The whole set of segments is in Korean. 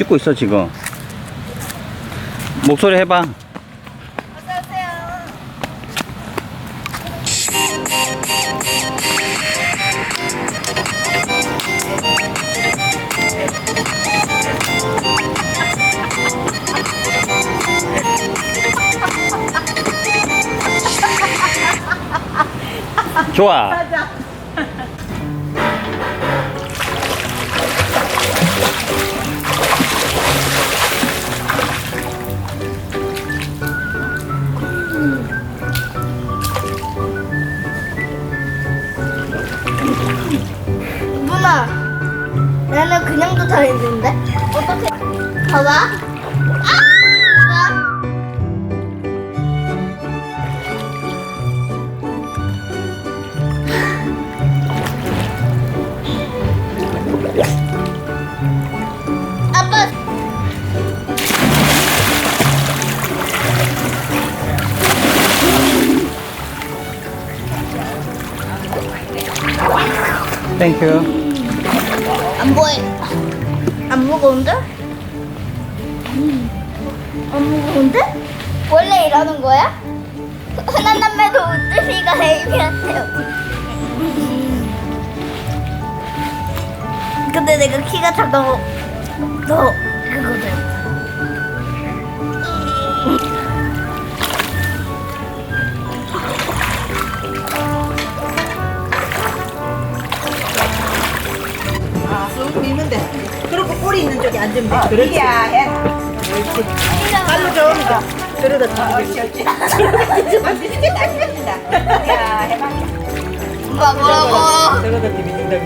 찍고 있어 지금. 목소리 해봐. 좋아. 누나, 나는 그냥도 다니는데? 어떻게? 봐봐. 아! 봐봐. 아빠. 땡큐 안 보여. 안 무거운데? 안 무거운데? 원래 이러는 거야? 흔한 남매도 우뜨비가 헤이미한테요. 근데 내가 키가 작아서 더 그거든. 돼. 그리고 꼬리 있는 쪽에 앉으면 돼. 그렇지. 야, 해. 그렇지. 발로 좀 이거. 저러다 다 옳지, 옳지. 야, 해봐. 오빠 뭐라고? 저러다 비빈다고.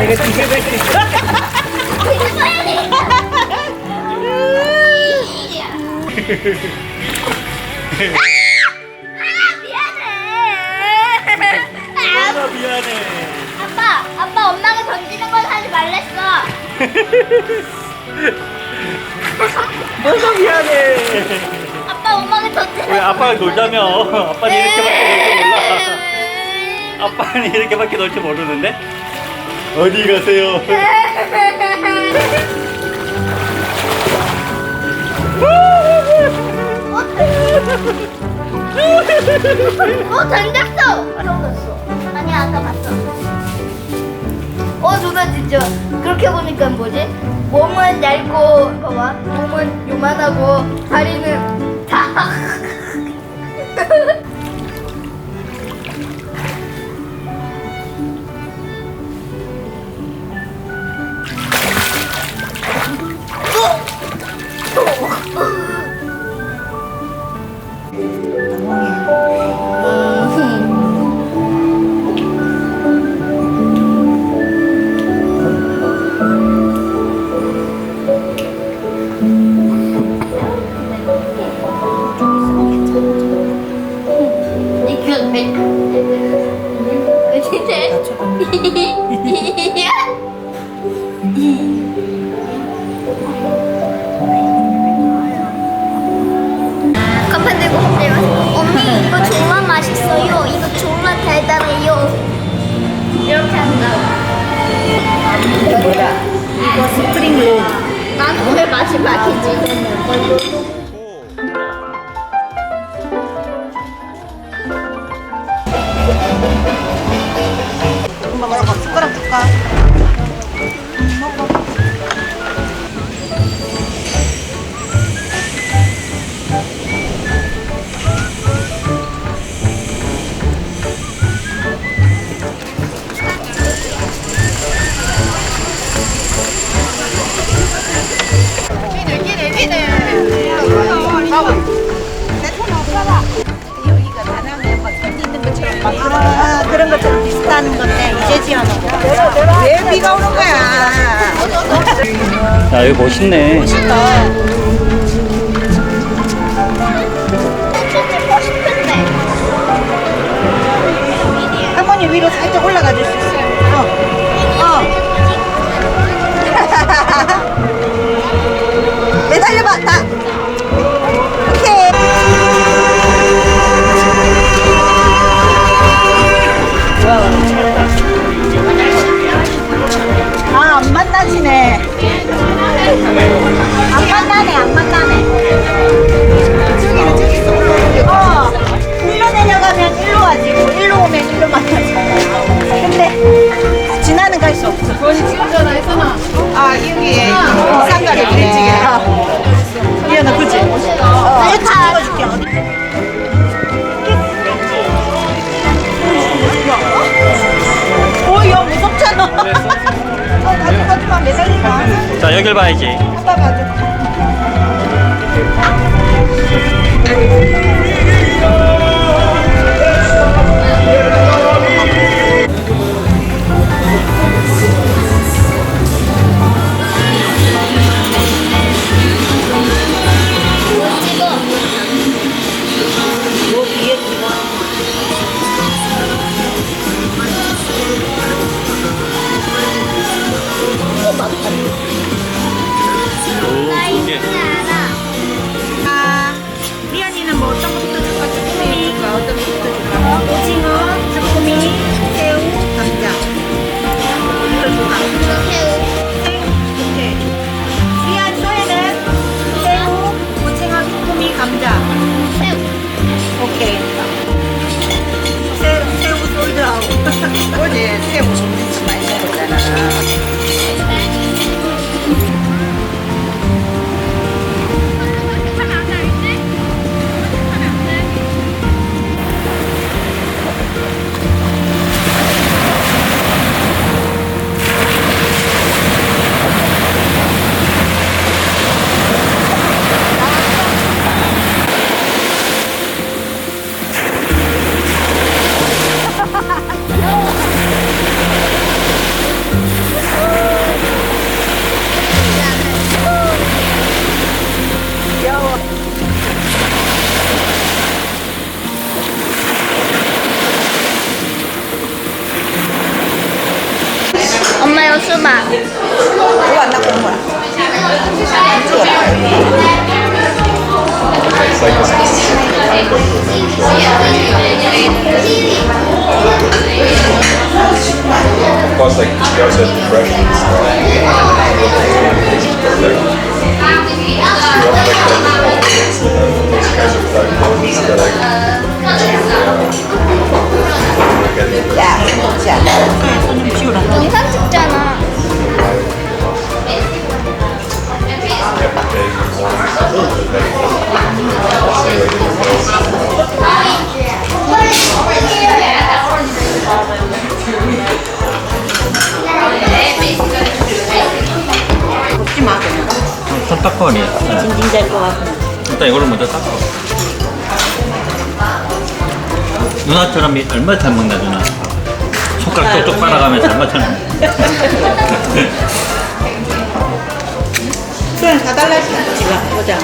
내가 뒤집을 수 있어. 미안해. 뭐가 미안해 아빠 엄마가 던지는 왜 아빠가 놀자며 아빠는 이렇게밖에 놀 줄 몰라 아빠는 이렇게밖에 놀 줄 모르는데 어디 가세요 어, 던졌어. 던졌어. 아니야, 아까 봤어. 어, 누나 진짜 그렇게 보니까 뭐지? 몸은 얇고, 봐봐. 몸은 요만하고 다리는 다. 숟 왜 비가 오는 거야? 야 여기 멋있네 멋있다. 할머니 위로 살짝 올라가 줄 수 있어요? 어. 어. 매달려봐, 다. 안 만나네 안 만나네 저기는 저기 있어 올라오는 게 어. 일로 내려가면 일로 와지고 일로 오면 일로 만나지. 근데 지나는 갈 수 없어. 아. 여기에 상가를 그랬지 미안해 그치? 어. 여기 찍어줄게 어디 자 여길 봐야지. 어제 새우 야, 자, 손좀 치우라. 영상 찍잖아. 손 닦고 니 징징 될것 같고. 일단 이걸로 먼저 닦고. 누나처럼 이- 얼마나 잘 먹나 누나. 손가락 쪽쪽 빨아가면서 얼마나 잘 먹나. 수현 사달라 했어. 지금 보자.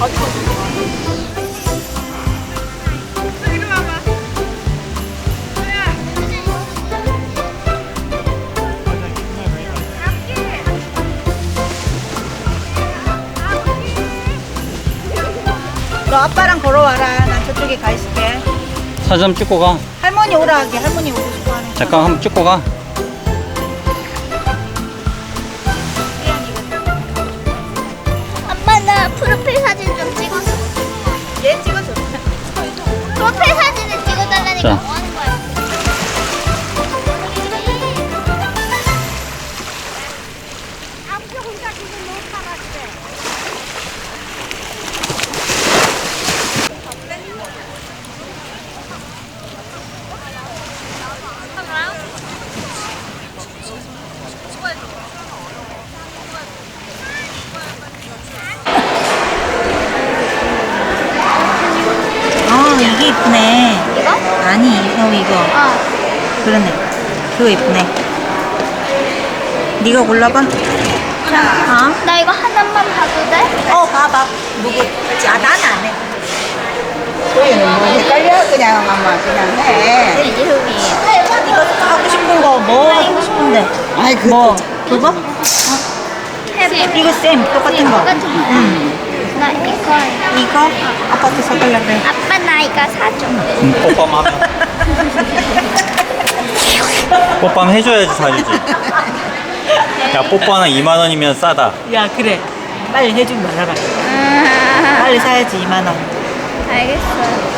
너 아빠랑 걸어와라. 난 저쪽에 가 있을게. 사진 좀 찍고 가. 할머니 오라 하게. 할머니 오고 싶어 하는 거. 잠깐 한번 찍고 가. 골라봐. 어? 나 이거 하나만 봐도 돼? 어, 봐봐. 누구? 아, 나는 안 해. 소희는 뭐 헷갈려 그냥 아마 그냥 해. 이지 흠이. 이거 하고 싶은 거 뭐 하고 싶은데? 아이 그 뭐? 그거? 해봐. 이거 쌤 똑같은 거. 똑같은 거. 응. 나 이거. 이거 아빠도 사달라 그래. 아빠 나 이거 사줘. 음, 뽀뽀만 하면. 뽀뽀하면 해줘야지 사주지. 야, 뽀뽀 하나 2만 원이면 싸다. 야 그래. 빨리 해주지 말아라. 아, 빨리 사야지 2만 원. 알겠어.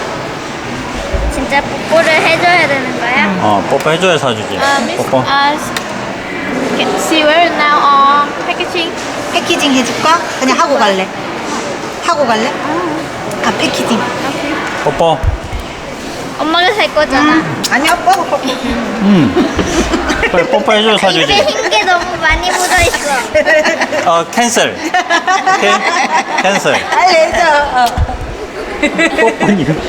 진짜 뽀뽀를 해줘야 되는 거야? 어, 뽀뽀 해줘야 사주지. 뽀뽀. Uh, see where now on packaging. 패키징 해줄까? 그냥 하고 갈래. 하고 갈래? 아 패키징. 뽀뽀. 엄마가 살 거잖아. 아니 아빠 음. 빨리 뽀뽀 해줘야 입에 사주지. 흰게 너무 많이 묻어 있어. 어, 캔슬. 오케이? 캔슬. 빨리 해줘. 뽀뽀 이름.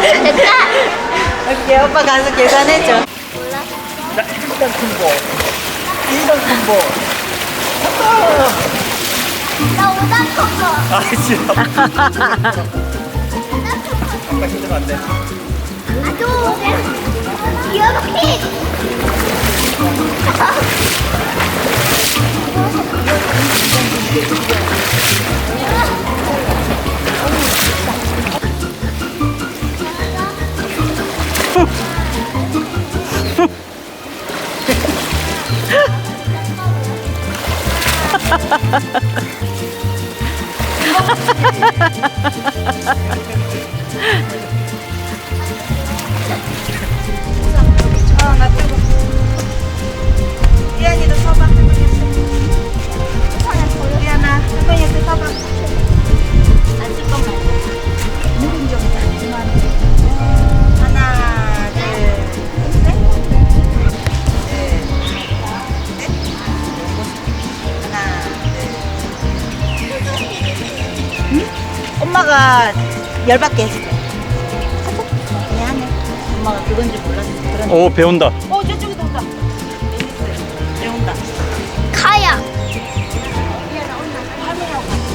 됐다. 오케이 오빠 가서 계산해줘. 일단 군보. 일단 군보. 나 오다 컸어. 아, 싫어. 아빠 힘들면 안 돼. 아주 이렇게. Yeah. 열받게 해줄게. 미안해. 엄마가 그건 줄 몰랐어. 그런 오, 배운다. 어 저쪽에도 온다. 배운다. 카약.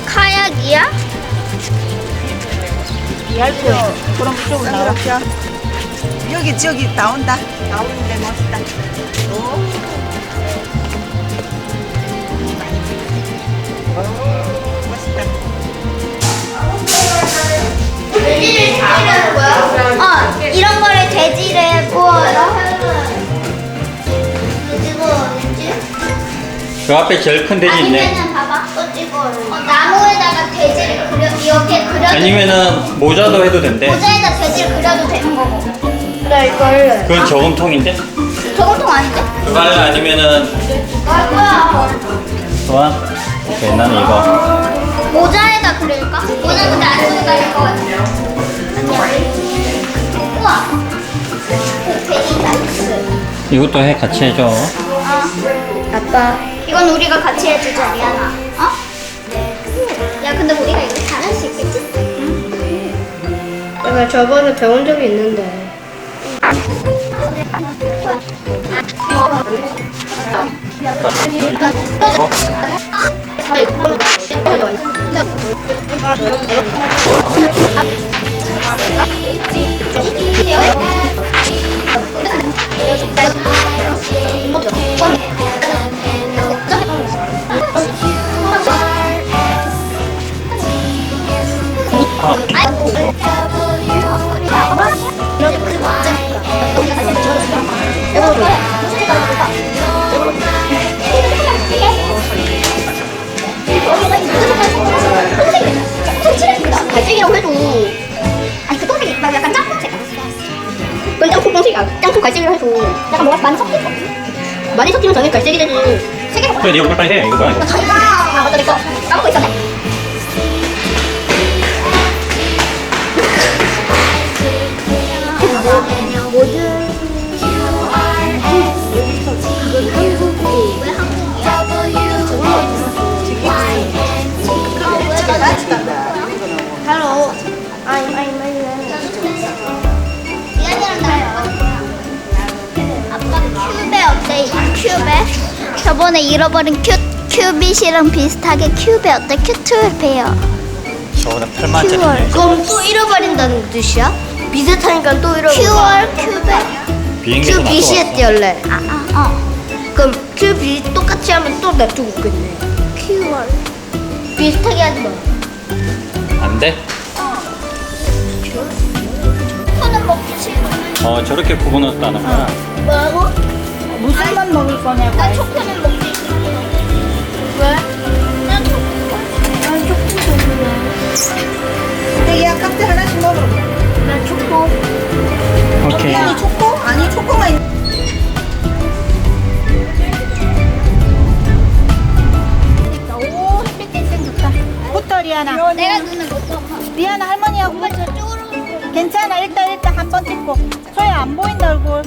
카약이야? 얇고 그럼 그쪽으로 나와. 여기 저기 나온다. 나오는데 멋있다. 오. 돼지를 찌르는 거야? 어, 이런 거를 돼지를 구워서? 그 앞에 제일 큰 돼지 있네. 아니면은 봐봐, 또 찍어. 어, 나무에다가 돼지를 그려 이렇게 그려. 아니면은 모자도 해도 된대. 모자에다 돼지를 그려도 되는 거고. 나 이걸 그건 저금통인데? 저금통 아닌데? 그거 할래? 아니면은 아 뭐야? 좋아? 오케이 나는 이거 모자에다 그릴까? 모자 근데 안 쓰고 다닐 것 같아. 우와. 나이스. 이것도 해 같이 해줘 아빠. 이건 우리가 같이 해주자, 리안아. 어? 야, 근데 우리가 이거 잘할 수 있겠지? 내가 저번에 배운 적이 있는데. 이기요. 섞이면 당연히 갈색이 되지 세 개가 그래 니가 빨리 해. 이거 뭐야 이거 아 맞다 내거 잃어버린 큐 큐빗이랑 비슷하게 큐베 어때 큐트베요 저보다 8만짜리 그럼 또 잃어버린다는 뜻이야? 비슷하니까 또 잃어버려 큐얼 큐베 비행기에서 큐빗이 했대 원래? 아 아 어. 그럼 큐빗 똑같이 하면 또 놔두고 있겠네. 큐얼. 비슷하게 하지 마. 안돼? 초코는 먹지 어. 저렇게 구분했다는 거야 뭐라고? 무슨 맛 먹을 거냐고. 나 초코는 먹지 야 깍지 하나씩 먹으러 난 초코 오케이 아니 초코? 아니 초코가 있 오 햇빛 생겼다. 내가 눈을 못 떠. 리아나 할머니하고 엄마 저쪽으로 괜찮아. 일단 일단 한 번 찍고. 소야 안 보인다 얼굴.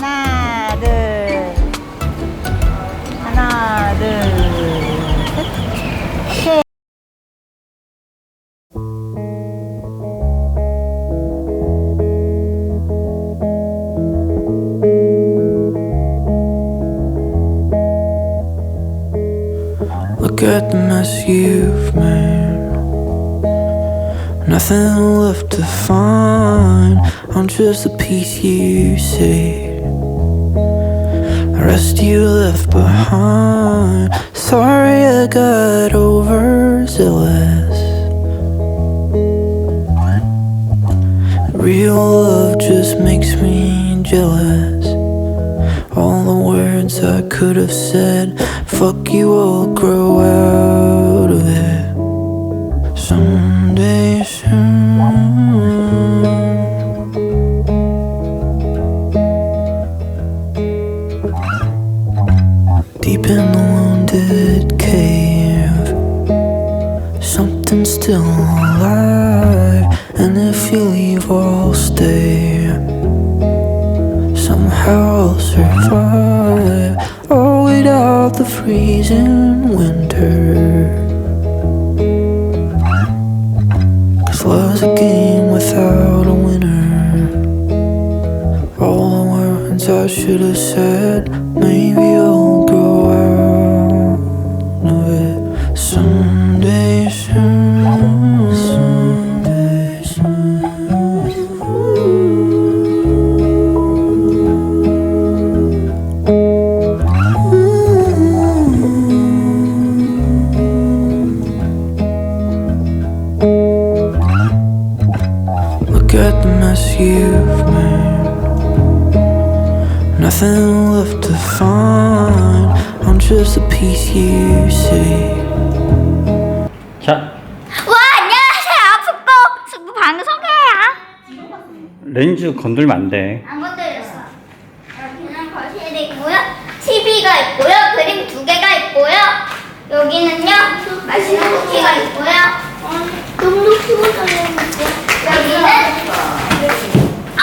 하나 둘. 하나 둘. 셋. 오케이. Just a piece you saved. The rest you left behind. Sorry I got overzealous. Real love just makes me jealous. All the words I could have said, fuck you, I'll grow out still alive, and if you leave, I'll stay. Somehow I'll survive. Oh, without the freezing winter. Cause love's a game without a winner. All the words I should have said, Nothing left to find. I'm just a piece you saved. 자. 와 안녕하세요. 숙부 숙부 방송이에요 렌즈 건들면 안 돼. 안 건드렸어. 여기는 거실이 있고요. TV가 있고요. 그림 두 개가 있고요. 여기는요. 맛있는 쿠키가 있고요 너무 피곤하네요 여기는 아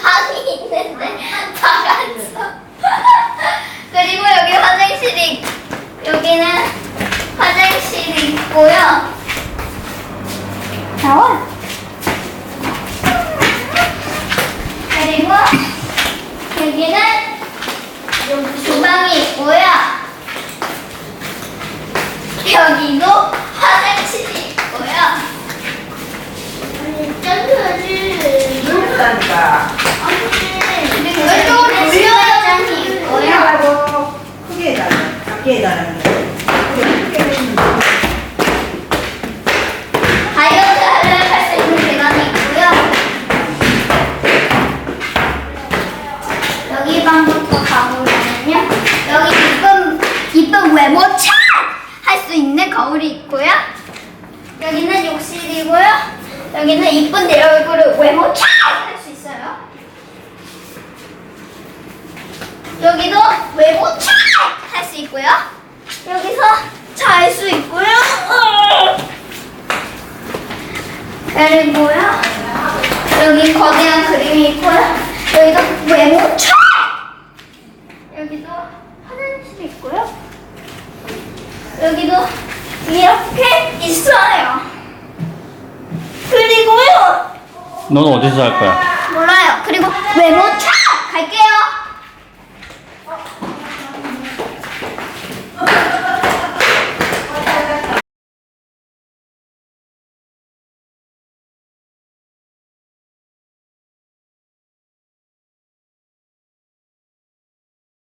방이 있는데 작았어 그리고 여기 화장실이 여기는 화장실이 있고요 나와. 그리고 여기는 여기 주방이 있고요. 여기도 화장실이 있고요. 아니, 짠해야지. 그러니까 아니, 그리고 이쪽으로 수영장이 있고요. 하고 크게 해달라 작게 해달라는 거 크게 해주는 거 다이어트 하려고 할수 있는 계단이 있고요. 여기 방부터 가보면요. 여기 이쁜, 이쁜 외모차! 할 수 있는 거울이 있고요. 여기는 욕실이고요. 여기는 이쁜 내 얼굴을 외모차! 할 수 있어요. 여기도 외모차! 할 수 있고요. 여기서 잘 수 있고요. 그리고요 여기 거대한 그림이 있고요. 여기도 외모 차 여기도 화장실이 있고요. 여기도 이렇게 있어요. 그리고요. 너는 어디서 할 거야? 몰라요. 그리고 외모 차 갈게요.